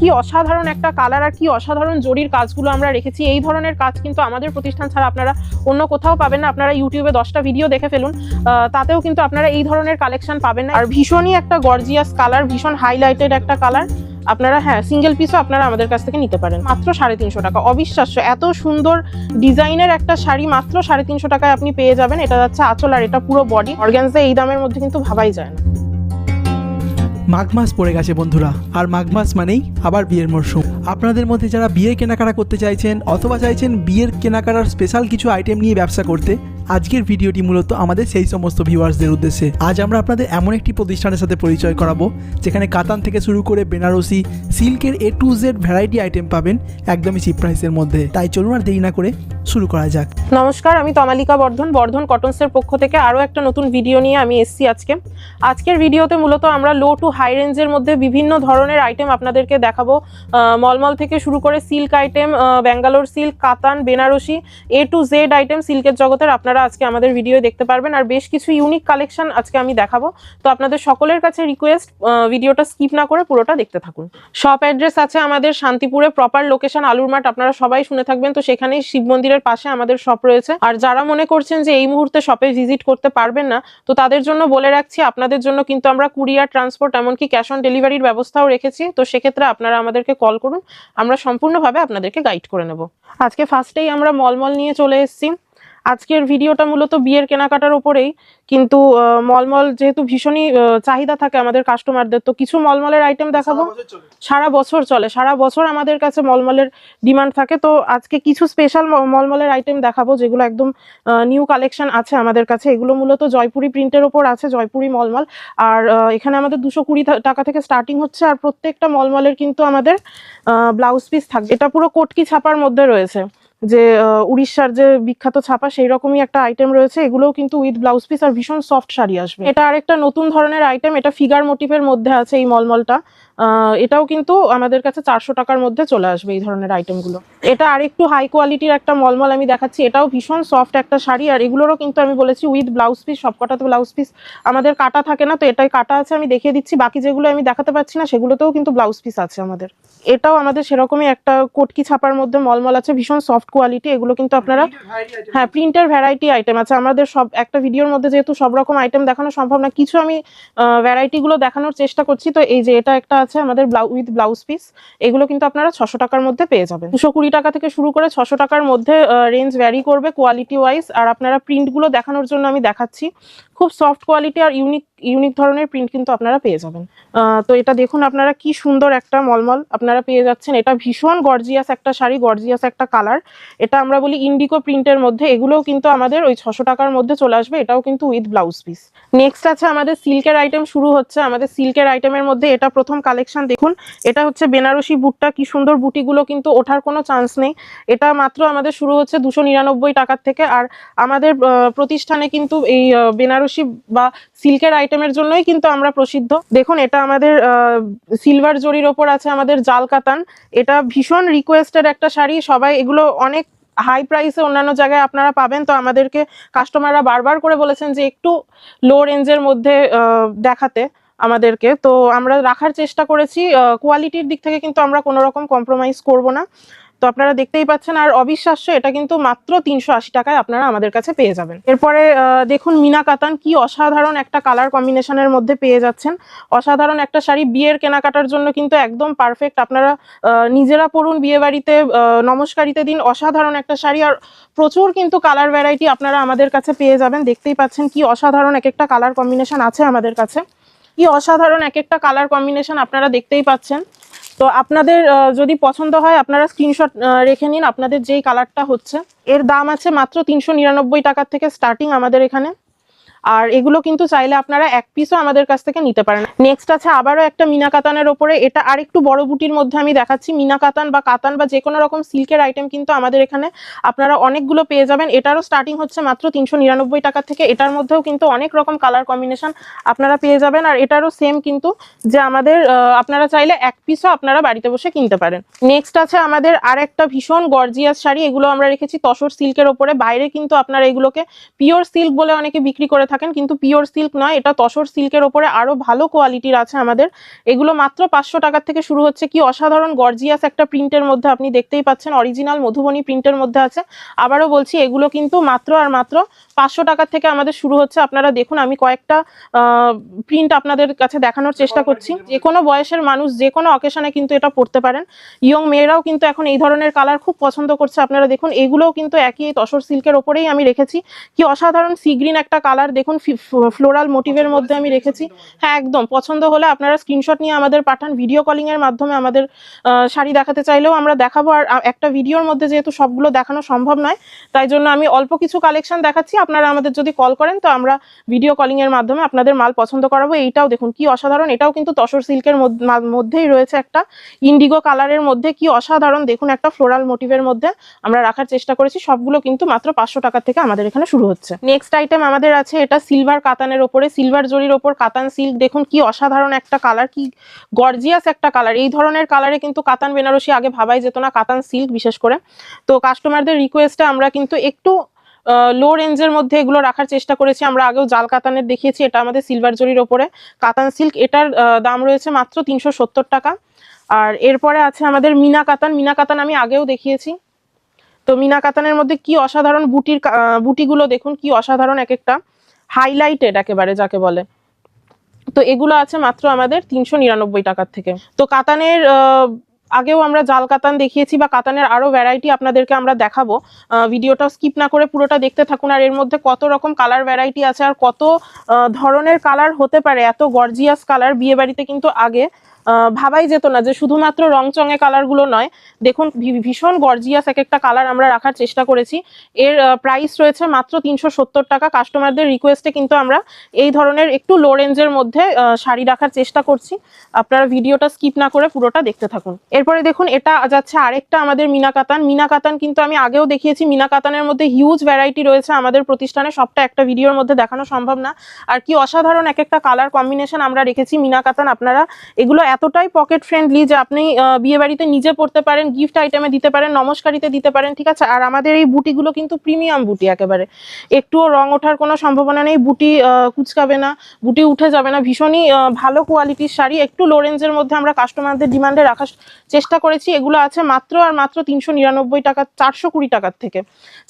কি অসাধারণ একটা কালার আর কি অসাধারণ জরির কাজগুলো আমরা রেখেছি। এই ধরনের কাজ কিন্তু আমাদের প্রতিষ্ঠান ছাড়া আপনারা অন্য কোথাও পাবেন না। আপনারা ইউটিউবে দশটা ভিডিও দেখে ফেলুন। তাতেও কিন্তু আপনারা এই ধরনের কালেকশন পাবেন না। আর ভীষণই একটা গর্জিয়াস কালার ভীষণ হাইলাইটেড একটা কালার আপনারা হ্যাঁ সিঙ্গেল পিসও আপনারা আমাদের কাছ থেকে নিতে পারেন। মাত্র সাড়ে তিনশো টাকা। অবিশ্বাস্য। এত সুন্দর ডিজাইনের একটা শাড়ি মাত্র সাড়ে তিনশো টাকায় আপনি পেয়ে যাবেন। এটা যাচ্ছে আচল আর এটা পুরো বডি অর্গ্যানজা এই দামের মধ্যে কিন্তু ভাবাই যায় না। মাঘ মাস পড়ে গেছে বন্ধুরা। আর মাঘ মাস মানেই আবার বিয়ের মরশুম। আপনাদের মধ্যে যারা বিয়ের কেনাকাটা করতে চাইছেন অথবা চাইছেন বিয়ের কেনাকাটার স্পেশাল কিছু আইটেম নিয়ে ব্যবসা করতে আজকের ভিডিওটি মূলত আমাদের সেই সমস্ত ভিউয়ার্সদের উদ্দেশ্যে। আজ আমরা আপনাদের এমন একটি প্রতিষ্ঠানের সাথে পরিচয় করাবো, যেখানে কাতান থেকে শুরু করে বেনারসি, সিল্কের A to Z variety item পাবেন একদমই চিপ প্রাইসের মধ্যে। তাই চলুন আর দেরি না করে শুরু করা যাক। নমস্কার, আমি তমালিকা বর্ধন বর্ধন কটনসের পক্ষ থেকে আরও একটা নতুন ভিডিও নিয়ে আমি এসেছি আজকে। আজকের ভিডিওতে মূলত আমরা লো টু হাই রেঞ্জের মধ্যে বিভিন্ন ধরনের আইটেম আপনাদেরকে দেখাবো। মলমল থেকে শুরু করে সিল্ক আইটেম ব্যাঙ্গালোর সিল্ক কাতান, Benarasi A to Z item সিল্কের জগতের আপনারা আজকে আমাদের ভিডিও দেখতে পারবেন, আর বেশ কিছু ইউনিক কালেকশন আজকে আমি দেখাবো। তো আপনাদের সকলের কাছে রিকোয়েস্ট ভিডিওটা স্কিপ না করে পুরোটা দেখতে থাকুন। শপ অ্যাড্রেস আছে আমাদের শান্তিপুরে প্রপার লোকেশন আলুর মাঠ, আপনারা সবাই শুনে থাকবেন। তো সেখানেই শিব মন্দিরের পাশে আমাদের শপ রয়েছে। আর যারা মনে করছেন যে এই মুহূর্তে শপে ভিজিট করতে পারবেন না, তো তাদের জন্য বলে রাখছি, আপনাদের জন্য কিন্তু আমরা কুরিয়ার ট্রান্সপোর্ট এমনকি ক্যাশ অন ডেলিভারির ব্যবস্থাও রেখেছি। তো সেক্ষেত্রে আপনারা আমাদেরকে কল করুন, আমরা সম্পূর্ণভাবে আপনাদেরকে গাইড করে নেব। আজকে ফার্স্টেই আমরা মলমল নিয়ে চলে এসেছি। আজকের ভিডিওটা মূলত বিয়ের কেনাকাটার উপরেই কিন্তু মলমল যেহেতু ভীষণই চাহিদা থাকে আমাদের কাস্টমারদের তো কিছু মলমলের আইটেম দেখাবো? সারা বছর চলে সারা বছর আমাদের কাছে মলমলের ডিমান্ড থাকে তো আজকে কিছু স্পেশাল মলমলের আইটেম দেখাবো যেগুলো একদম নিউ কালেকশন আছে আমাদের কাছে। এগুলো মূলত জয়পুরি প্রিন্টের ওপর আছে জয়পুরি মলমল। আর এখানে আমাদের দুশো কুড়ি টাকা থেকে স্টার্টিং হচ্ছে আর প্রত্যেকটা মলমলের কিন্তু আমাদের ব্লাউজ পিস থাকবে। এটা পুরো কটকি ছাপার মধ্যে রয়েছে। যে উড়িষ্যার যে বিখ্যাত ছাপা সেই রকমই একটা আইটেম রয়েছে। এগুলোও কিন্তু উইথ ব্লাউজ পিস আর ভীষণ সফট শাড়ি আসবে। এটা আরেকটা নতুন ধরনের আইটেম এটা ফিগার মোটিভের মধ্যে আছে এই মলমলটা। এটাও কিন্তু আমাদের কাছে চারশো টাকার মধ্যে চলে আসবে এই ধরনের আইটেমগুলো এটা আরেকটু হাই কোয়ালিটির একটা মলমল আমি দেখাচ্ছি। এটাও ভীষণ সফট একটা শাড়ি আর এগুলোরও কিন্তু আমি বলেছি উইথ ব্লাউজ পিস সবকটাতে ব্লাউজ পিস আমাদের কাটা থাকে না তো এটাই কাটা আছে আমি দেখিয়ে দিচ্ছি। বাকি যেগুলো আমি দেখাতে পারছি না সেগুলোতেও কিন্তু ব্লাউজ পিস আছে আমাদের। এটাও আমাদের সেরকমই একটা কটকি ছাপার মধ্যে মলমল আছে ভীষণ সফট কোয়ালিটি এগুলো কিন্তু আপনারা হ্যাঁ প্রিন্টের ভ্যারাইটি আইটেম আছে। আমাদের সব একটা ভিডিওর মধ্যে যেহেতু সব রকম আইটেম দেখানো সম্ভব না কিছু আমি ভ্যারাইটিগুলো দেখানোর চেষ্টা করছি। তো এই যে এটা একটা আছে আমাদের উইথ ব্লাউজ পিস। এগুলো কিন্তু আপনারা ছশো টাকার মধ্যে পেয়ে যাবেন। দুশো কুড়ি টাকা থেকে শুরু করে ছশো টাকার মধ্যে রেঞ্জ ভ্যারি করবে কোয়ালিটি ওয়াইজ আর আপনারা প্রিন্টগুলো দেখানোর জন্য আমি দেখাচ্ছি। খুব সফট কোয়ালিটি আর ইউনিক ইউনিক ধরনের প্রিন্ট কিন্তু আপনারা পেয়ে যাবেন। তো এটা দেখুন আপনারা কি সুন্দর একটা মলমল আপনারা পেয়ে যাচ্ছেন। এটা ভীষণ গর্জিয়াস একটা শাড়ি গর্জিয়াস একটা কালার এটা আমরা বলি ইন্ডিকো প্রিন্টের মধ্যে। এগুলোও কিন্তু আমাদের ওই ছশো টাকার মধ্যে চলে আসবে। এটাও কিন্তু উইথ ব্লাউজ পিস নেক্সট আছে আমাদের সিল্কের আইটেম শুরু হচ্ছে আমাদের সিল্কের আইটেমের মধ্যে। এটা প্রথম কালেকশন দেখুন। এটা হচ্ছে বেনারসি বুটটা। কি সুন্দর বুটিগুলো কিন্তু ওঠার কোনো চান্স নেই। এটা মাত্র আমাদের শুরু হচ্ছে দুশো নিরানব্বই টাকার থেকে। আর আমাদের প্রতিষ্ঠানে কিন্তু এই বেনারসি বা সিল্কের আইটেমের জন্যই কিন্তু আমরা প্রসিদ্ধ। দেখুন, এটা আমাদের সিলভার জরির ওপর আছে আমাদের জাল কাতান। এটা ভীষণ রিকোয়েস্টেড একটা শাড়ি। সবাই এগুলো অনেক হাই প্রাইসে অন্যান্য জায়গায় আপনারা পাবেন। তো আমাদেরকে কাস্টমাররা বারবার করে বলেছেন যে একটু লো রেঞ্জের মধ্যে দেখাতে আমাদেরকে। তো আমরা রাখার চেষ্টা করেছি। কোয়ালিটির দিক থেকে কিন্তু আমরা কোনো রকম কম্প্রোমাইজ করব না। তো আপনারা দেখতেই পাচ্ছেন, আর অবিশ্বাস্য এটা কিন্তু মাত্র তিনশো আশি টাকায় আপনারা আমাদের কাছে পেয়ে যাবেন। এরপরে দেখুন মিনা কাতান, কি অসাধারণ একটা কালার কম্বিনেশনের মধ্যে পেয়ে যাচ্ছেন। অসাধারণ একটা শাড়ি, বিয়ের কেনাকাটার জন্য কিন্তু একদম পারফেক্ট আপনারা নিজেরা পরুন বিয়ে বাড়িতে নমস্কারিতে দিন, অসাধারণ একটা শাড়ি। আর প্রচুর কিন্তু কালার ভ্যারাইটি আপনারা আমাদের কাছে পেয়ে যাবেন। দেখতেই পাচ্ছেন কি অসাধারণ এক একটা কালার কম্বিনেশন আছে আমাদের কাছে। কি অসাধারণ এক একটা কালার কম্বিনেশন আপনারা দেখতেই পাচ্ছেন। তো আপনাদের যদি পছন্দ হয়, আপনারা স্ক্রিনশট রেখে নিন। আপনাদের যেই কালারটা হচ্ছে, এর দাম আছে মাত্র তিনশো নিরানব্বই টাকার থেকে স্টার্টিং আমাদের এখানে। আর এগুলো কিন্তু চাইলে আপনারা এক পিসও আমাদের কাছ থেকে নিতে পারেন। নেক্সট আছে আবারও একটা মিনা কাতানের ওপরে। এটা আরেকটু বড় বুটির মধ্যে আমি দেখাচ্ছি। মিনা কাতান বা কাতান বা যে কোনো রকম সিল্কের আইটেম কিন্তু আমাদের এখানে আপনারা অনেকগুলো পেয়ে যাবেন। এটারও স্টার্টিং হচ্ছে মাত্র তিনশো নিরানব্বই টাকা থেকে। এটার মধ্যেও কিন্তু অনেক রকম কালার কম্বিনেশন আপনারা পেয়ে যাবেন। আর এটারও সেম কিন্তু যে আমাদের আপনারা চাইলে এক পিসও আপনারা বাড়িতে বসে কিনতে পারেন। নেক্সট আছে আমাদের আর একটা ভীষণ গর্জিয়াস শাড়ি। এগুলো আমরা রেখেছি তসর সিল্কের ওপরে। বাইরে কিন্তু আপনারা এগুলোকে পিওর সিল্ক বলে অনেকে বিক্রি করে থাকেন, কিন্তু পিওর সিল্ক নয়, এটা তসর সিল্কের ওপরে আরও ভালো কোয়ালিটির আছে আমাদের। এগুলো মাত্র পাঁচশো টাকার থেকে শুরু হচ্ছে। কি অসাধারণ গর্জিয়াস একটা প্রিন্টের মধ্যে আপনি দেখতেই পাচ্ছেন অরিজিনাল মধুবনী প্রিন্টের মধ্যে আছে। আবারও বলছি, এগুলো কিন্তু মাত্র আর মাত্র পাঁচশো টাকার থেকে আমাদের শুরু হচ্ছে। আপনারা দেখুন, আমি কয়েকটা প্রিন্ট আপনাদের কাছে দেখানোর চেষ্টা করছি। যে কোনো বয়সের মানুষ যে কোনো অকেশনে কিন্তু এটা পড়তে পারেন। ইয়ং মেয়েরাও কিন্তু এখন এই ধরনের কালার খুব পছন্দ করছে। আপনারা দেখুন, এগুলোও কিন্তু একই তসর সিল্কের ওপরেই আমি রেখেছি। কি অসাধারণ সি গ্রিন একটা কালার দেখুন। ফ্লোরাল মোটিভের মধ্যে আমি রেখেছি। হ্যাঁ একদম। পছন্দ হলে আপনারা স্ক্রিনশট নিয়ে আমাদের পাঠান। ভিডিও কলিং এর মাধ্যমে আমাদের শাড়ি দেখাতে চাইলেও আমরা দেখাবো। আর একটা ভিডিওর মধ্যে যেহেতু সবগুলো দেখানো সম্ভব নয়, তাই জন্য আমি অল্প কিছু কালেকশন দেখাচ্ছি। আপনারা আমাদের যদি কল করেন, তো আমরা ভিডিও কলিং এর মাধ্যমে আপনাদের মাল পছন্দ করাবো। এইটাও দেখুন, কি অসাধারণ। এটাও কিন্তু তসর সিল্কের মধ্যেই রয়েছে একটা ইন্ডিগো কালারের মধ্যে। কি অসাধারণ। দেখুন, একটা ফ্লোরাল মোটিভের মধ্যে আমরা রাখার চেষ্টা করেছি। সবগুলো কিন্তু মাত্র পাঁচশো টাকা থেকে আমাদের এখানে শুরু হচ্ছে। নেক্সট আইটেম আমাদের আছে এটা সিলভার কাতানের ওপরে সিলভার জরির ওপর কাতান সিল্ক দেখুন কি অসাধারণ একটা কালার কি গর্জিয়াস একটা কালার এই ধরনের কালারে কিন্তু কাতান বেনারসি আগে ভাবাই যেত না, কাতান সিল্ক বিশেষ করে। তো কাস্টমারদের রিকোয়েস্টে আমরা কিন্তু একটু লো রেঞ্জের মধ্যে এগুলো রাখার চেষ্টা করেছি। আমরা আগেও জাল কাতানের দেখিয়েছি, এটা আমাদের সিলভার জরির ওপরে। কাতান সিল্ক এটার দাম রয়েছে মাত্র তিনশো সত্তর টাকা। আর এরপরে আছে আমাদের মিনা কাতান। মিনা কাতান আমি আগেও দেখিয়েছি। তো মিনা কাতানের মধ্যে কি অসাধারণ বুটির বুটিগুলো দেখুন, কি অসাধারণ এক একটা। হাইলাইটেড একেবারে যাকে বলে। তো এগুলো আছে মাত্র আমাদের তিনশো নিরানব্বই টাকার থেকে। তো কাতানের আগেও আমরা জাল কাতান দেখিয়েছি বা কাতানের আরও ভ্যারাইটি আপনাদেরকে আমরা দেখাবো। ভিডিওটা স্কিপ না করে পুরোটা দেখতে থাকুন আর এর মধ্যে কত রকম কালার ভ্যারাইটি আছে আর কত ধরনের কালার হতে পারে, এত গর্জিয়াস কালার বিয়ে বাড়িতে কিন্তু আগে ভাবাই যেত না যে শুধুমাত্র রং চঙে কালারগুলো নয়। দেখুন ভীষণ গর্জিয়াস এক একটা কালার আমরা রাখার চেষ্টা করেছি। এর প্রাইস রয়েছে মাত্র তিনশো সত্তর টাকা। কাস্টমারদের রিকোয়েস্টে কিন্তু আমরা এই ধরনের একটু লো রেঞ্জের মধ্যে শাড়ি রাখার চেষ্টা করছি। আপনারা ভিডিওটা স্কিপ না করে পুরোটা দেখতে থাকুন। এরপরে দেখুন, এটা যাচ্ছে আরেকটা আমাদের মিনা কাতান। মিনা কাতান কিন্তু আমি আগেও দেখিয়েছি। মিনা কাতানের মধ্যে হিউজ ভ্যারাইটি রয়েছে আমাদের প্রতিষ্ঠানে। সবটা একটা ভিডিওর মধ্যে দেখানো সম্ভব না। আর কি অসাধারণ এক একটা কালার কম্বিনেশন আমরা রেখেছি মিনা কাতান। আপনারা এগুলো এতটাই পকেট ফ্রেন্ডলি যে আপনি বিয়ে বাড়িতে নিজে পড়তে পারেন গিফট আইটেমে দিতে পারেন নমস্কারিতে দিতে পারেন ঠিক আছে? আর আমাদের এই বুটিগুলো কিন্তু প্রিমিয়াম বুটি একেবারে। একটুও রং ওঠার কোনো সম্ভাবনা নেই বুটি কুচকাবে না বুটি উঠে যাবে না। ভীষণই ভালো কোয়ালিটির শাড়ি। একটু লো রেঞ্জের মধ্যে আমরা কাস্টমারদের ডিমান্ডে রাখার চেষ্টা করেছি। এগুলো আছে মাত্র আর মাত্র তিনশো নিরানব্বই টাকা চারশো কুড়ি টাকার থেকে।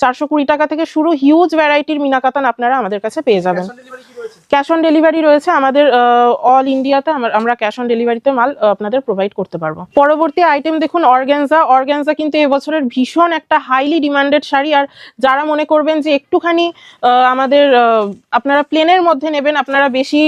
চারশো কুড়ি টাকা থেকে শুরু হিউজ ভ্যারাইটির মিনাকাতান আপনারা আমাদের কাছে পেয়ে যাবেন। ক্যাশ অন ডেলিভারি রয়েছে? আমাদের অল ইন্ডিয়াতে আমরা ক্যাশ অন ডেলিভারিতে মাল আপনাদের প্রোভাইড করতে পারব। পরবর্তী আইটেম দেখুন অর্গ্যানজা অর্গ্যানজা কিন্তু এবছরের ভীষণ একটা হাইলি ডিমান্ডেড শাড়ি। আর যারা মনে করবেন যে একটুখানি আমাদের আপনারা প্লেনের মধ্যে নেবেন, আপনারা বেশি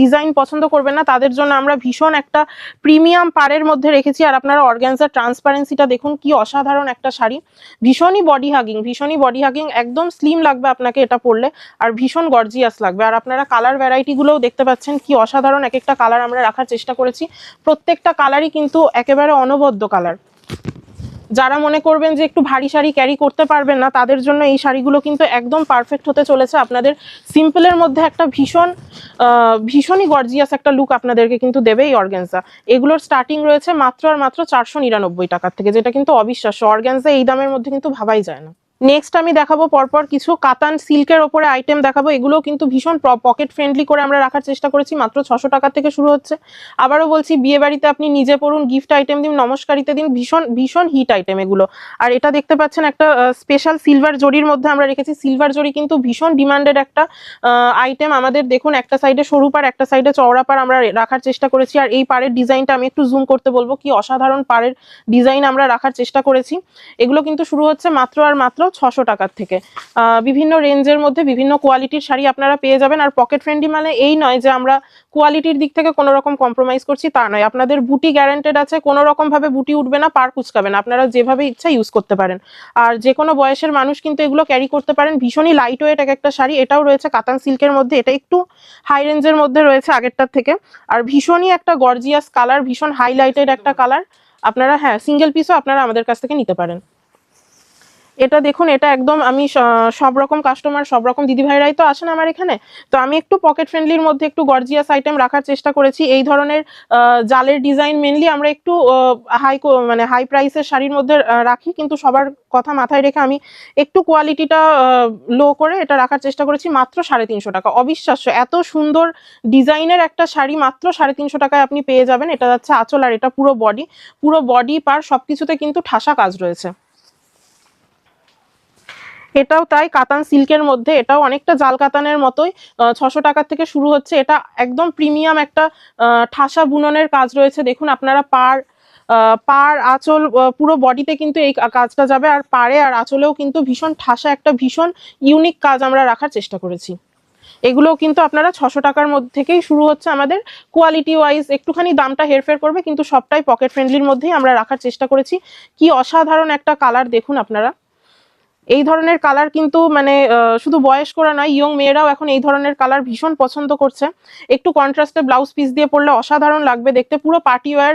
ডিজাইন পছন্দ করবেন না, তাদের জন্য আমরা ভীষণ একটা প্রিমিয়াম পারের মধ্যে রেখেছি। আর আপনারা অর্গ্যানজা ট্রান্সপারেন্সিটা দেখুন, কি অসাধারণ একটা শাড়ি। ভীষণই বডি হাগিং ভীষণই বডি হাগিং একদম স্লিম লাগবে আপনাকে এটা পরলে, আর ভীষণ গর্জিয়াস লাগবে। আর আপনারা কালার ভ্যারাইটিগুলোও দেখতে পাচ্ছেন, কি অসাধারণ এক একটা কালার আমরা রাখার চেষ্টা করেছি, প্রত্যেকটা কালারই কিন্তু একেবারে অনবদ্য কালার যারা মনে করবেন যে একটু ভারী শাড়ি ক্যারি করতে পারবেন না, তাদের জন্য এই শাড়িগুলো কিন্তু একদম পারফেক্ট হতে চলেছে। আপনাদের সিম্পলের মধ্যে একটা ভীষণ ভীষণই গর্জিয়াস একটা লুক আপনাদেরকে কিন্তু দেবে এই অর্গ্যানজা এগুলোর স্টার্টিং রয়েছে মাত্র আর মাত্র চারশো নিরানব্বই টাকার থেকে, যেটা কিন্তু অবিশ্বাস্য। অর্গ্যানজা এই দামের মধ্যে কিন্তু ভাবাই যায় না। নেক্সট আমি দেখাবো পরপর কিছু কাতান সিল্কের ওপরে আইটেম দেখাবো। এগুলো কিন্তু ভীষণ পকেট ফ্রেন্ডলি করে আমরা রাখার চেষ্টা করেছি। মাত্র ছশো টাকা থেকে শুরু হচ্ছে। আবারও বলছি, বিয়ে বাড়িতে আপনি নিজে পড়ুন গিফট আইটেম দিন, নমস্কারিতে দিন, ভীষণ ভীষণ হিট আইটেম এগুলো। আর এটা দেখতে পাচ্ছেন একটা স্পেশাল সিলভার জরির মধ্যে আমরা রেখেছি। সিলভার জরি কিন্তু ভীষণ ডিমান্ডেড একটা আইটেম আমাদের দেখুন, একটা সাইডে সরু পার একটা সাইডে চওড়া পার আমরা রাখার চেষ্টা করেছি। আর এই পাড়ের ডিজাইনটা আমি একটু জুম করতে বলব। কি অসাধারণ পাড়ের ডিজাইন আমরা রাখার চেষ্টা করেছি। এগুলো কিন্তু শুরু হচ্ছে মাত্র আর মাত্র ছশো টাকার থেকে। বিভিন্ন রেঞ্জের মধ্যে বিভিন্ন কোয়ালিটির শাড়ি আপনারা পেয়ে যাবেন। আর পকেট ফ্রেন্ডলি মানে এই নয় যে আমরা কোয়ালিটির দিক থেকে কোনো রকম কম্প্রোমাইজ করছি তা নয়। আপনাদের বুটি গ্যারান্টেড আছে, কোনো রকম ভাবে বুটি উঠবে না, পার কুচকাবে না। আপনারা যেভাবে ইচ্ছা ইউজ করতে পারেন। আর যে কোনো বয়সের মানুষ কিন্তু এগুলো ক্যারি করতে পারেন। ভীষণই লাইট ওয়েট এক একটা শাড়ি। এটাও রয়েছে কাতান সিল্কের মধ্যে। এটা একটু হাই রেঞ্জের মধ্যে রয়েছে আগেরটার থেকে। আর ভীষণই একটা গর্জিয়াস কালার ভীষণ হাইলাইটেড একটা কালার আপনারা হ্যাঁ সিঙ্গেল পিসও আপনারা আমাদের কাছ থেকে নিতে পারেন। এটা দেখুন, এটা একদম আমি সব রকম কাস্টমার সব রকম দিদিভাইরাই তো আসেন আমার এখানে। তো আমি একটু পকেট ফ্রেন্ডলির মধ্যে একটু গর্জিয়াস আইটেম রাখার চেষ্টা করেছি। এই ধরনের জালের ডিজাইন মেনলি আমরা একটু হাই মানে হাই প্রাইসের শাড়ির মধ্যে রাখি। কিন্তু সবার কথা মাথায় রেখে আমি একটু কোয়ালিটিটা লো করে এটা রাখার চেষ্টা করেছি, মাত্র সাড়ে তিনশো টাকা। অবিশ্বাস্য, এত সুন্দর ডিজাইনের একটা শাড়ি মাত্র সাড়ে তিনশো টাকায় আপনি পেয়ে যাবেন। এটা যাচ্ছে আঁচল আর এটা পুরো বডি পুরো বডি পার সবকিছুতে কিন্তু ঠাসা কাজ রয়েছে। এটাও তাই কাতান সিল্কের মধ্যে, এটাও অনেকটা জাল কাতানের মতোই ছশো টাকার থেকে শুরু হচ্ছে। এটা একদম প্রিমিয়াম একটা ঠাসা বুননের কাজ রয়েছে। দেখুন আপনারা পার পার আঁচল পুরো বডিতে কিন্তু এই কাজটা যাবে। আর পারে আর আঁচলেও কিন্তু ভীষণ ঠাসা একটা, ভীষণ ইউনিক কাজ আমরা রাখার চেষ্টা করেছি। এগুলোও কিন্তু আপনারা ছশো টাকার মধ্যে থেকেই শুরু হচ্ছে আমাদের। কোয়ালিটি ওয়াইজ একটুখানি দামটা হেরফের করবে, কিন্তু সবটাই পকেট ফ্রেন্ডলির মধ্যেই আমরা রাখার চেষ্টা করেছি। কি অসাধারণ একটা কালার দেখুন আপনারা। এই ধরনের কালার কিন্তু মানে শুধু বয়স্করা নয় ইয়ং মেয়েরাও এখন এই ধরনের কালার ভীষণ পছন্দ করছে। একটু কন্ট্রাস্টে ব্লাউজ পিস দিয়ে পরলে অসাধারণ লাগবে দেখতে। পুরো পার্টি ওয়্যার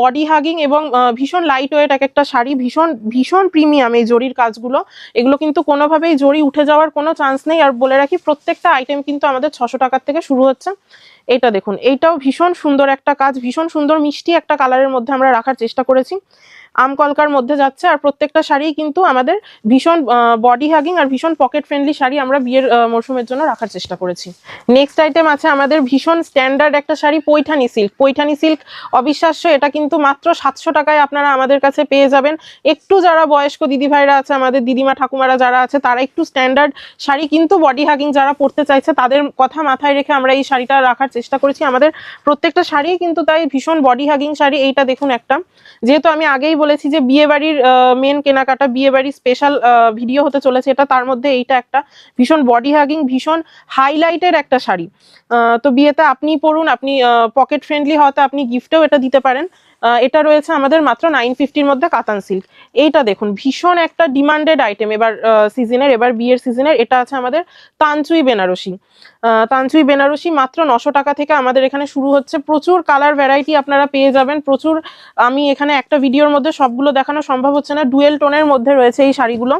বডি হাগিং এবং ভীষণ লাইট ওয়েট এক একটা শাড়ি, ভীষণ ভীষণ প্রিমিয়াম এই জরির কাজগুলো। এগুলো কিন্তু কোনোভাবেই জরি উঠে যাওয়ার কোনো চান্স নেই। আর বলে রাখি, প্রত্যেকটা আইটেম কিন্তু আমাদের ছশো টাকার থেকে শুরু হচ্ছে। এটা দেখুন, এইটাও ভীষণ সুন্দর একটা কাজ, ভীষণ সুন্দর মিষ্টি একটা কালারের মধ্যে আমরা রাখার চেষ্টা করেছি। আম কলকার মধ্যে যাচ্ছে আর প্রত্যেকটা শাড়ি কিন্তু আমাদের ভীষণ বডি হাগিং আর ভীষণ পকেট ফ্রেন্ডলি শাড়ি আমরা বিয়ের মরশুমের জন্য রাখার চেষ্টা করেছি। নেক্সট আইটেম আছে আমাদের ভীষণ স্ট্যান্ডার্ড একটা শাড়ি পৈঠানি সিল্ক পৈঠানি সিল্ক অবিশ্বাস্য, এটা কিন্তু মাত্র সাতশো টাকায় আপনারা আমাদের কাছে পেয়ে যাবেন। একটু যারা বয়স্ক দিদিভাইরা আছে, আমাদের দিদিমা ঠাকুমারা যারা আছে, তারা একটু স্ট্যান্ডার্ড শাড়ি কিন্তু বডি হাগিং যারা পরতে চাইছে, তাদের কথা মাথায় রেখে আমরা এই শাড়িটা রাখার চেষ্টা করেছি। আমাদের প্রত্যেকটা শাড়ি কিন্তু তাই ভীষণ বডি হাগিং শাড়ি, এইটা দেখুন একটা। যেহেতু আমি আগেই বলেছি যে বিয়ে বাড়ির মেন কেনাকাটা বিয়ে বাড়ির স্পেশাল ভিডিও হতে চলেছে। এটা তার মধ্যে এইটা একটা ভীষণ বডি হাগিং ভীষণ হাইলাইটের একটা শাড়ি। তো বিয়েতে আপনি পরুন, আপনি পকেট ফ্রেন্ডলি হওয়াতে আপনি গিফটেও এটা দিতে পারেন। এটা রয়েছে আমাদের মাত্র নাইন ফিফটির মধ্যে কাতান সিল্ক। এইটা দেখুন, ভীষণ একটা ডিমান্ডেড আইটেম এবার সিজনের এবার বিয়ের সিজনের এটা আছে আমাদের তানচুই বেনারসি। তানচুই বেনারসি মাত্র নশো টাকা থেকে আমাদের এখানে শুরু হচ্ছে। প্রচুর কালার ভ্যারাইটি আপনারা পেয়ে যাবেন। প্রচুর, আমি এখানে একটা ভিডিওর মধ্যে সবগুলো দেখানো সম্ভব হচ্ছে না। ডুয়েল টোনের মধ্যে রয়েছে এই শাড়িগুলো।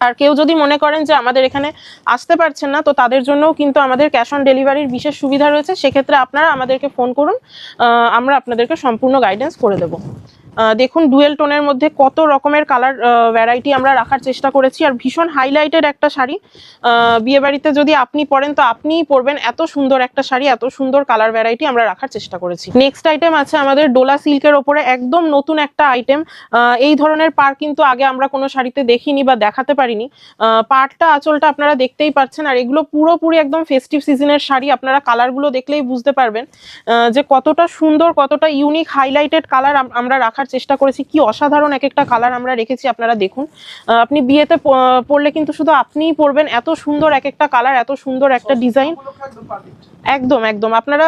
আর কেউ যদি মনে করেন যে আমাদের এখানে আসতে পারছেন না, তো তাদের জন্যও কিন্তু আমাদের ক্যাশ অন ডেলিভারির বিশেষ সুবিধা রয়েছে। সেক্ষেত্রে আপনারা আমাদেরকে ফোন করুন আমরা আপনাদেরকে সম্পূর্ণ গাইডেন্স করে দেবো। দেখুন ডুয়েল টোনের মধ্যে কত রকমের কালার ভ্যারাইটি আমরা রাখার চেষ্টা করেছি। আর ভীষণ হাইলাইটেড একটা শাড়ি। আহ, বিয়ে বাড়িতে যদি আপনি পরেন তো আপনিই পরবেন। এত সুন্দর একটা শাড়ি এত সুন্দর কালার ভ্যারাইটি আমরা রাখার চেষ্টা করেছি। নেক্সট আইটেম আছে আমাদের ডোলা সিল্কের ওপরে একদম নতুন একটা আইটেম এই ধরনের পার কিন্তু আগে আমরা কোনো শাড়িতে দেখিনি বা দেখাতে পারিনি। পাড়টা আঁচলটা আপনারা দেখতেই পাচ্ছেন। আর এগুলো পুরোপুরি একদম ফেস্টিভ সিজনের শাড়ি। আপনারা কালারগুলো দেখলেই বুঝতে পারবেন যে কতটা সুন্দর কতটা ইউনিক হাইলাইটেড কালার আমরা রাখার চেষ্টা করেছি। কি অসাধারণ এক একটা কালার আমরা রেখেছি আপনারা দেখুন। আপনি বিয়েতে পড়লে পরলে কিন্তু শুধু আপনিই পরবেন। এত সুন্দর এক একটা কালার এত সুন্দর একটা ডিজাইন একদম একদম। আপনারা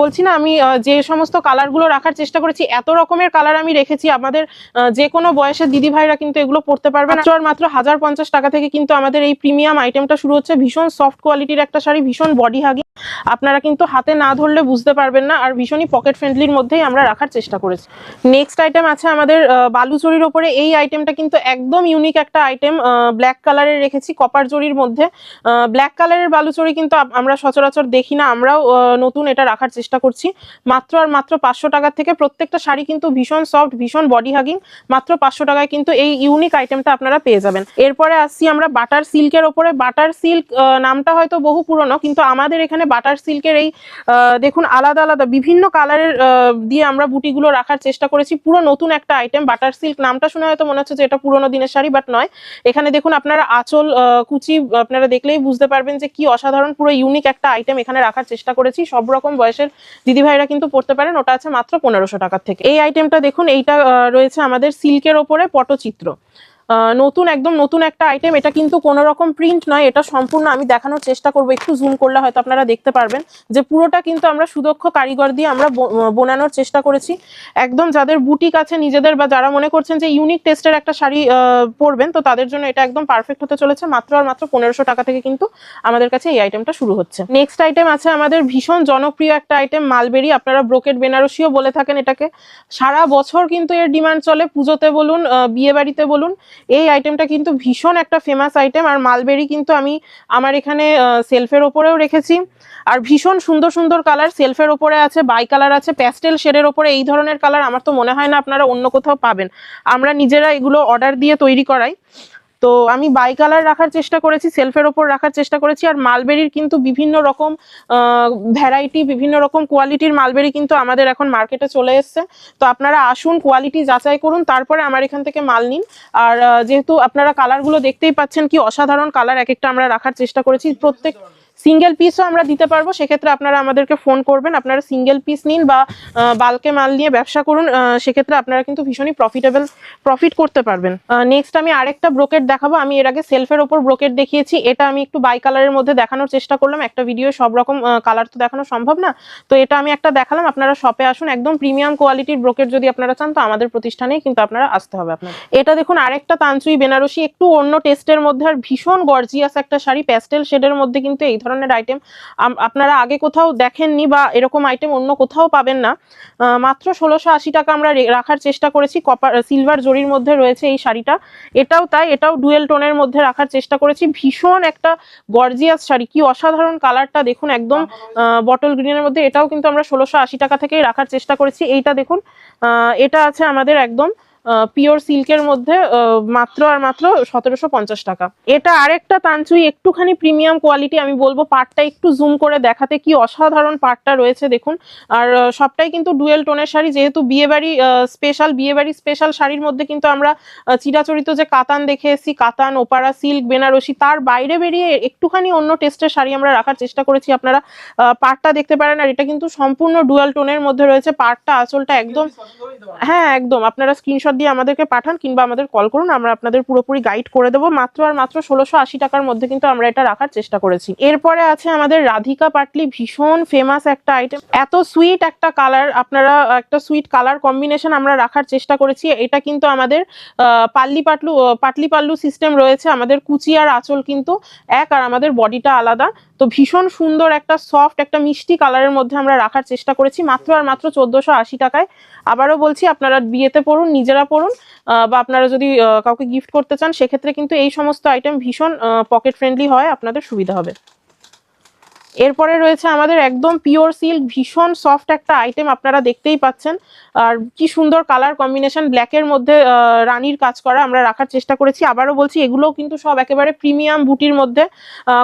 বলছি না, আমি যে সমস্ত কালারগুলো রাখার চেষ্টা করেছি, এত রকমের কালার আমি রেখেছি। আমাদের যে কোনো বয়সের দিদি ভাইরা কিন্তু এগুলো পড়তে মাত্র আর মাত্র হাজার পঞ্চাশ টাকা থেকে কিন্তু আমাদের এই প্রিমিয়াম আইটেমটা শুরু হচ্ছে। ভীষণ সফট কোয়ালিটির একটা শাড়ি, ভীষণ বডি হাগি আপনারা কিন্তু হাতে না ধরলে বুঝতে পারবেন না, আর ভীষণই পকেট ফ্রেন্ডলির মধ্যেই আমরা রাখার চেষ্টা করেছি। নেক্সট আইটেম আছে আমাদের বালুচরির ওপরে। এই আইটেমটা কিন্তু একদম ইউনিক একটা আইটেম ব্ল্যাক কালারের রেখেছি কপার জরির মধ্যে। ব্ল্যাক কালারের বালুচরি কিন্তু আমরা সচরাচর দেখি না। আমরাও নতুন এটা রাখার চেষ্টা করছি। মাত্র আর মাত্র পাঁচশো টাকার থেকে প্রত্যেকটা শাড়ি কিন্তু ভীষণ সফট ভীষণ বডি হাগিং মাত্র পাঁচশো টাকায় কিন্তু এই ইউনিক আইটেমটা আপনারা পেয়ে যাবেন। এরপরে আসছি আমরা বাটার সিল্কের ওপরে। বাটার সিল্ক নামটা হয়তো বহু পুরনো, কিন্তু আমাদের এখানে বাটার সিল্কের এই দেখুন আলাদা আলাদা, বিভিন্ন কালারের দিয়ে আমরা বুটিগুলো রাখার চেষ্টা করেছি। পুরো নতুন একটা আইটেম বাটার সিল্ক নামটা শুনে হয়তো মনে হচ্ছে যে এটা পুরোনো দিনের শাড়ি বাট নয়। এখানে দেখুন আপনারা আঁচল কুচি, আপনারা দেখলেই বুঝতে পারবেন যে কি অসাধারণ, পুরো ইউনিক একটা আইটেম এখানে রাখার চেষ্টা করেছি। সব রকম বয়সের দিদিভাইরা কিন্তু পড়তে পারেন। ওটা আছে মাত্র পনেরোশো টাকার থেকে। এই আইটেমটা দেখুন, এইটা রয়েছে আমাদের সিল্কের ওপরে পটচিত্র। নতুন, একদম নতুন একটা আইটেম এটা কিন্তু কোনো রকম প্রিন্ট নয়, এটা সম্পূর্ণ আমি দেখানোর চেষ্টা করব। একটু জুম করলে হয়তো আপনারা দেখতে পারবেন যে পুরোটা কিন্তু আমরা সুদক্ষ কারিগর দিয়ে আমরা বোনানোর চেষ্টা করেছি। একদম যাদের বুটিক আছে নিজেদের বা যারা মনে করছেন যে ইউনিক টেস্টের একটা শাড়ি পরবেন, তো তাদের জন্য এটা একদম পারফেক্ট হতে চলেছে। মাত্র আর মাত্র পনেরোশো টাকা থেকে কিন্তু আমাদের কাছে এই আইটেমটা শুরু হচ্ছে। নেক্সট আইটেম আছে আমাদের ভীষণ জনপ্রিয় একটা আইটেম মালবেরি। আপনারা ব্রোকেট বেনারসিও বলে থাকেন এটাকে। সারা বছর কিন্তু এর ডিমান্ড চলে। পুজোতে বলুন বিয়ে বাড়িতে বলুন এই আইটেমটা কিন্তু ভীষণ একটা ফেমাস আইটেম আর মালবেরি কিন্তু আমি আমার এখানে সেলফের ওপরেও রেখেছি। আর ভীষণ সুন্দর সুন্দর কালার সেলফের ওপরে আছে বাই কালার আছে প্যাস্টেল শেডের ওপরে এই ধরনের কালার আমার তো মনে হয় না আপনারা অন্য কোথাও পাবেন। আমরা নিজেরা এগুলো অর্ডার দিয়ে তৈরি করাই। তো আমি বাই কালার রাখার চেষ্টা করেছি সেলফের ওপর রাখার চেষ্টা করেছি, আর মালবেরির কিন্তু বিভিন্ন রকম ভ্যারাইটি বিভিন্ন রকম কোয়ালিটির মালবেরি কিন্তু আমাদের এখন মার্কেটে চলে এসছে। তো আপনারা আসুন কোয়ালিটি যাচাই করুন, তারপরে আমার এখান থেকে মাল নিন। আর যেহেতু আপনারা কালারগুলো দেখতেই পাচ্ছেন কি অসাধারণ কালার এক একটা আমরা রাখার চেষ্টা করেছি। প্রত্যেক সিঙ্গেল পিসও আমরা দিতে পারব, সেক্ষেত্রে আপনারা আমাদেরকে ফোন করবেন, আপনারা সিঙ্গেল পিস নিন বা বালকে মাল নিয়ে ব্যবসা করুন সেক্ষেত্রে আপনারা কিন্তু ভীষণই প্রফিটেবল প্রফিট করতে পারবেন। নেক্সট আমি আরেকটা ব্রোকেট দেখাবো, আমি এর আগে সেলফের ওপর ব্রোকেট দেখিয়েছি, এটা আমি একটু বাই কালারের মধ্যে দেখানোর চেষ্টা করলাম, একটা ভিডিও সব রকম কালার তো দেখানো সম্ভব না, তো এটা আমি একটা দেখালাম, আপনারা শপে আসুন, একদম প্রিমিয়াম কোয়ালিটির ব্রোকেট যদি আপনারা চান, তো আমাদের প্রতিষ্ঠানেই কিন্তু আপনারা আসতে হবে আপনার এটা দেখুন, আরেকটা তানচুই বেনারসি একটু অন্য টেস্টের মধ্যে, আর ভীষণ গর্জিয়াস একটা শাড়ি প্যাস্টেল শেডের মধ্যে কিন্তু এই ধরনের আইটেম আপনারা আগে কোথাও দেখেননি বা এরকম আইটেম অন্য কোথাও পাবেন না। মাত্র ষোলোশো আশি টাকা আমরা রাখার চেষ্টা করেছি। কপার সিলভার জরির মধ্যে রয়েছে এই শাড়িটা। এটাও তাই, এটাও ডুয়েল টোনের মধ্যে রাখার চেষ্টা করেছি। ভীষণ একটা গর্জিয়াস শাড়ি, কি অসাধারণ কালারটা দেখুন একদম বটল গ্রিনের মধ্যে। এটাও কিন্তু আমরা ষোলোশো আশি টাকা থেকেই রাখার চেষ্টা করেছি। এইটা দেখুন এটা আছে আমাদের একদম পিওর সিল্কের মধ্যে মাত্র আর মাত্র সতেরোশো পঞ্চাশ টাকা। এটা আরেকটা তানচুই, একটুখানি প্রিমিয়াম কোয়ালিটি আমি বলব পাটটা একটু জুম করে দেখাতে কি অসাধারণ পাটটা রয়েছে, দেখুন। আর সবটাই কিন্তু ডুয়েল টোনের শাড়ি, যেহেতু বিয়েবাড়ি স্পেশাল বিয়েবাড়ি স্পেশাল শাড়ির মধ্যে কিন্তু আমরা চিরাচরিত যে কাতান দেখে এসেছি, কাতান ওপারা সিল্ক বেনারসি, তার বাইরে বেরিয়ে একটুখানি অন্য টেস্টের শাড়ি আমরা রাখার চেষ্টা করেছি। আপনারা পাটটা দেখতে পারেন, আর এটা কিন্তু সম্পূর্ণ ডুয়াল টোনের মধ্যে রয়েছে। পাটটা আঁচলটা একদম হ্যাঁ একদম। আপনারা স্ক্রিনশট দিয়ে আমাদেরকে পাঠান কিংবা আমাদের কল করুন, আমরা আপনাদের পুরোপুরি গাইড করে দেবো। মাত্র আর মাত্র ষোলোশো আশি টাকার মধ্যে কিন্তু আমরা এটা রাখার চেষ্টা করেছি। এরপরে আছে আমাদের রাধিকা পাটলি, ভীষণ ফেমাস একটা আইটেম এত সুইট একটা কালার আপনারা, একটা সুইট কালার কম্বিনেশন আমরা রাখার চেষ্টা করেছি। এটা কিন্তু আমাদের পাল্লি পাটলু পাটলি পাল্লু সিস্টেম রয়েছে। আমাদের কুচি আর আঁচল কিন্তু এক আর আমাদের বডিটা আলাদা। তো ভীষণ সুন্দর একটা সফট একটা মিষ্টি কালারের মধ্যে আমরা রাখার চেষ্টা করেছি। মাত্র আর মাত্র চোদ্দোশো আশি টাকায়। আবারও বলছি, আপনারা বিয়েতে পড়ুন, নিজেরা আহ, বা আপনারা যদি কাউকে গিফট করতে চান সেক্ষেত্রে কিন্তু এই সমস্ত আইটেম ভীষণ পকেট ফ্রেন্ডলি হয় আপনাদের সুবিধা হবে। এরপরে রয়েছে আমাদের একদম পিওর সিল্ক ভীষণ সফট একটা আইটেম আপনারা দেখতেই পাচ্ছেন। আর কি সুন্দর কালার কম্বিনেশন ব্ল্যাকের মধ্যে রানির কাজ করা আমরা রাখার চেষ্টা করেছি। আবারও বলছি, এগুলোও কিন্তু সব একেবারে প্রিমিয়াম বুটির মধ্যে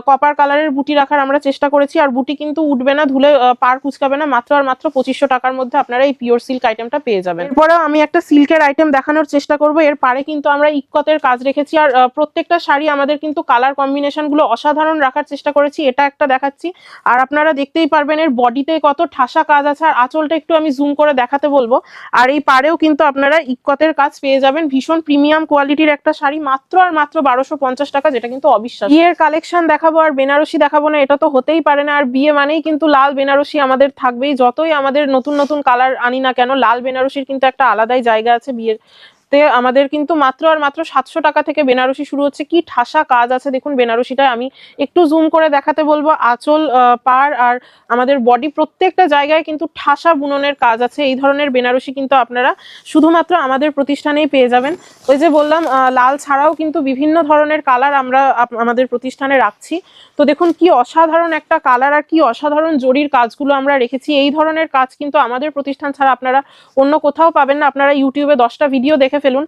কপার কালারের বুটি রাখার আমরা চেষ্টা করেছি। আর বুটি কিন্তু উঠবে না, ধুলে পার কুচকাবে না, মাত্র আর মাত্র পঁচিশশো টাকার মধ্যে আপনারা এই পিওর সিল্ক আইটেমটা পেয়ে যাবেন। এরপরেও আমি একটা সিল্কের আইটেম দেখানোর চেষ্টা করব। এর পারে কিন্তু আমরা ইকতের কাজ রেখেছি। আর প্রত্যেকটা শাড়ি আমাদের কিন্তু কালার কম্বিনেশনগুলো অসাধারণ রাখার চেষ্টা করেছি। এটা একটা দেখাচ্ছি। আর আপনারা দেখতেই পারবেন এর বডিতে কত ঠাসা কাজ আছে। আর আঁচলটা একটু আমি জুম করে দেখাতে বলব। আর এই পারেও কিন্তু আপনারা ইকতের কাজ পেয়ে যাবেন। ভীষণ প্রিমিয়াম কোয়ালিটির একটা শাড়ি, মাত্র আর মাত্র বারোশো পঞ্চাশ টাকা, যেটা কিন্তু অবিশ্বাস বিয়ের কালেকশন দেখাবো আর বেনারসি দেখাবো না, এটা তো হতেই পারে না। আর বিয়ে মানেই কিন্তু লাল বেনারসি আমাদের থাকবেই। যতই আমাদের নতুন নতুন কালার আনি না কেন, লাল বেনারসির কিন্তু একটা আলাদাই জায়গা আছে বিয়ের। তে আমাদের কিন্তু মাত্র আর মাত্র সাতশো টাকা থেকে বেনারসি শুরু হচ্ছে। কি ঠাসা কাজ আছে। দেখুন বেনারসিটা আমি একটু জুম করে দেখাতে বলব। আঁচল পার আর আমাদের বডি প্রত্যেকটা জায়গায় কিন্তু ঠাসা বুননের কাজ আছে। এই ধরনের বেনারসি কিন্তু আপনারা শুধুমাত্র আমাদের প্রতিষ্ঠানেই পেয়ে যাবেন। ওই যে বললাম লাল ছাড়াও কিন্তু বিভিন্ন ধরনের কালার আমরা আমাদের প্রতিষ্ঠানে রাখছি। তো দেখুন, কি অসাধারণ একটা কালার আর কি অসাধারণ জরির কাজগুলো আমরা রেখেছি। এই ধরনের কাজ কিন্তু আমাদের প্রতিষ্ঠান ছাড়া আপনারা অন্য কোথাও পাবেন না। আপনারা ইউটিউবে দশটা ভিডিও দেখে ফেলুন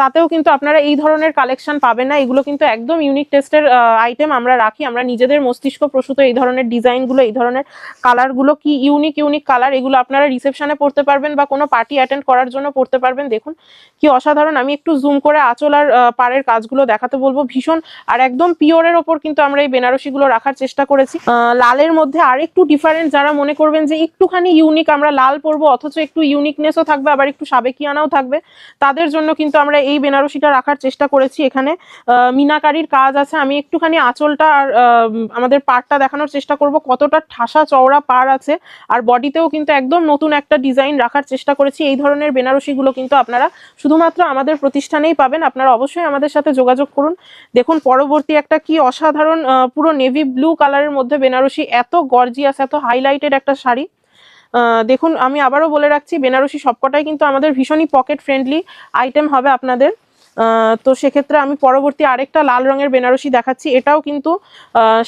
তাতেও কিন্তু আপনারা এই ধরনের কালেকশন পাবেন না। এগুলো কিন্তু একদম ইউনিক টেস্টের আইটেম আমরা রাখি। আমরা নিজেদের মস্তিষ্ক প্রসূত এই ধরনের ডিজাইনগুলো, এই ধরনের কালারগুলো কি ইউনিক ইউনিক কালার এগুলো আপনারা রিসেপশনে পড়তে পারবেন বা কোনো পার্টি অ্যাটেন্ড করার জন্য পড়তে পারবেন। দেখুন, কি অসাধারণ। আমি একটু জুম করে আঁচল আর পাড়ের কাজগুলো দেখাতে বলব। ভীষণ আর একদম পিওরের ওপর কিন্তু আমরা এই বেনারসিগুলো রাখার চেষ্টা করেছি। লালের মধ্যে আর একটু ডিফারেন্ট যারা মনে করবেন যে একটুখানি ইউনিক আমরা লাল পরবো, অথচ একটু ইউনিকনেসও থাকবে, আবার একটু সাবেকিয়ানাও থাকবে। তাদের জন্য কিন্তু আমরা এই বেনারসিটা রাখার চেষ্টা করেছি এখানে। মিনাকারির কাজ আছে। আমি একটুখানি আঁচলটা আর আমাদের পাড়টা দেখানোর চেষ্টা করব, কতটা ঠাসা চওড়া পাড় আছে। আর বডিতেও কিন্তু একদম নতুন একটা ডিজাইন রাখার চেষ্টা করেছি। এই ধরনের বেনারসিগুলো কিন্তু আপনারা শুধুমাত্র আমাদের প্রতিষ্ঠানেই পাবেন। আপনারা অবশ্যই আমাদের সাথে যোগাযোগ করুন। দেখুন, পরবর্তী একটা কি অসাধারণ পুরো নেভি ব্লু কালারের মধ্যে বেনারসি, এত গর্জিয়াস এত হাইলাইটেড একটা শাড়ি। দেখুন, আমি আবারও বলে রাখছি, বেনারসি সবকটাই কিন্তু আমাদের ভীষণই পকেট ফ্রেন্ডলি আইটেম হবে আপনাদের। তো সেক্ষেত্রে আমি পরবর্তী আরেকটা লাল রঙের বেনারসি দেখাচ্ছি। এটাও কিন্তু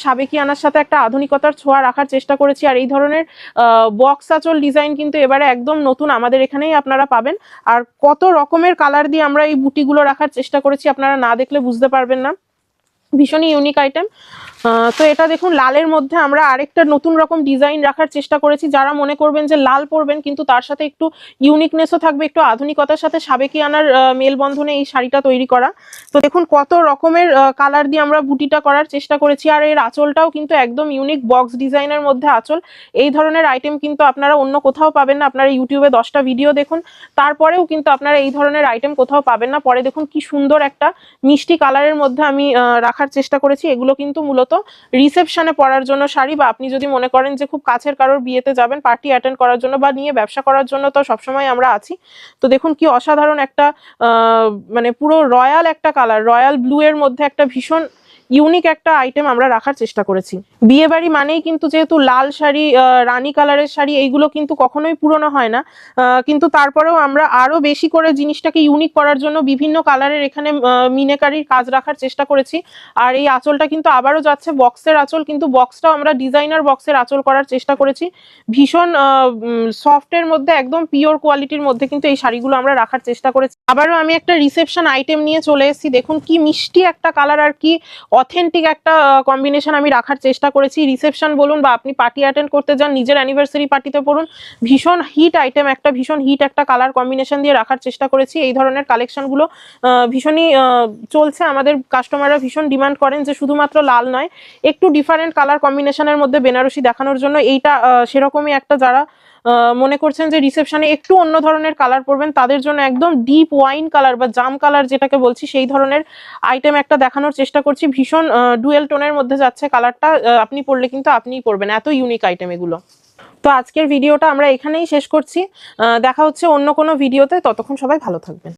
সাবেকি আনার সাথে একটা আধুনিকতার ছোঁয়া রাখার চেষ্টা করেছি। আর এই ধরনের বক্স আঁচল ডিজাইন কিন্তু এবারে একদম নতুন আমাদের এখানেই আপনারা পাবেন। আর কত রকমের কালার দিয়ে আমরা এই বুটিগুলো রাখার চেষ্টা করেছি, আপনারা না দেখলে বুঝতে পারবেন না। ভীষণই ইউনিক আইটেম তো এটা দেখুন, লালের মধ্যে আমরা আরেকটা নতুন রকম ডিজাইন রাখার চেষ্টা করেছি। যারা মনে করবেন যে লাল পরবেন, কিন্তু তার সাথে একটু ইউনিকনেসও থাকবে, একটু আধুনিকতার সাথে সাবেকি আনার মেলবন্ধনে এই শাড়িটা তৈরি করা। তো দেখুন, কত রকমের কালার দিয়ে আমরা বুটিটা করার চেষ্টা করেছি, আর এর আঁচলটাও কিন্তু একদম ইউনিক বক্স ডিজাইনের মধ্যে আঁচল। এই ধরনের আইটেম কিন্তু আপনারা অন্য কোথাও পাবেন না, আপনারা ইউটিউবে দশটা ভিডিও দেখুন। তারপরেও কিন্তু আপনারা এই ধরনের আইটেম কোথাও পাবেন না। পরে দেখুন, কি সুন্দর একটা মিষ্টি কালারের মধ্যে আমি রাখার চেষ্টা করেছি। এগুলো কিন্তু মূলত রিসেপশনে পড়ার জন্য শাড়ি বা আপনি যদি মনে করেন যে খুব কাছের কারোর বিয়েতে যাবেন পার্টি অ্যাটেন্ড করার জন্য বা নিয়ে ব্যবসা করার জন্য তো সবসময় আমরা আছি। তো দেখুন কি অসাধারণ একটা মানে পুরো রয়্যাল একটা কালার রয়্যাল ব্লু এর মধ্যে একটা ভীষণ ইউনিক একটা আইটেম আমরা রাখার চেষ্টা করেছি। বিয়ে বাড়ি মানেই কিন্তু যেহেতু লাল শাড়ি রানী কালারের শাড়ি, এইগুলো কিন্তু কখনোই পুরনো হয় না। কিন্তু তারপরেও আমরা আরও বেশি করে জিনিসটাকে ইউনিক করার জন্য বিভিন্ন কালারের এখানে মিনেকারির কাজ রাখার চেষ্টা করেছি। আর এই আঁচলটা কিন্তু আবারও যাচ্ছে বক্সের আঁচল, কিন্তু বক্সটাও আমরা ডিজাইনার বক্সের আঁচল করার চেষ্টা করেছি। ভীষণ সফটের মধ্যে একদম পিওর কোয়ালিটির মধ্যে কিন্তু এই শাড়িগুলো আমরা রাখার চেষ্টা করেছি। আবারও আমি একটা রিসেপশন আইটেম নিয়ে চলে এসেছি। দেখুন কি মিষ্টি একটা কালার আর কি অথেন্টিক একটা কম্বিনেশন আমি রাখার চেষ্টা করেছি। রিসেপশন বলুন বা আপনি পার্টি অ্যাটেন্ড করতে যান, নিজের অ্যানিভার্সারি পার্টিতে পড়ুন, ভীষণ হিট আইটেম একটা, ভীষণ হিট একটা কালার কম্বিনেশন দিয়ে রাখার চেষ্টা করেছি। এই ধরনের কালেকশনগুলো ভীষণই চলছে। আমাদের কাস্টমাররা ভীষণ ডিমান্ড করেন যে শুধুমাত্র লাল নয়, একটু ডিফারেন্ট কালার কম্বিনেশনের মধ্যে বেনারসি দেখানোর জন্য। এইটা সেরকমই একটা যারা মনে করছেন যে রিসেপশনে একটু অন্য ধরনের কালার পরবেন, তাদের জন্য একদম ডিপ ওয়াইন কালার বা জাম কালার যেটাকে বলছি, সেই ধরনের আইটেম একটা দেখানোর চেষ্টা করছি। ভীষণ ডুয়েল টোনের মধ্যে যাচ্ছে কালারটা আপনি পরলে কিন্তু আপনিই পরবেন, এত ইউনিক আইটেম এগুলো। তো আজকের ভিডিওটা আমরা এখানেই শেষ করছি। দেখা হচ্ছে অন্য কোনো ভিডিওতে ততক্ষণ সবাই ভালো থাকবেন।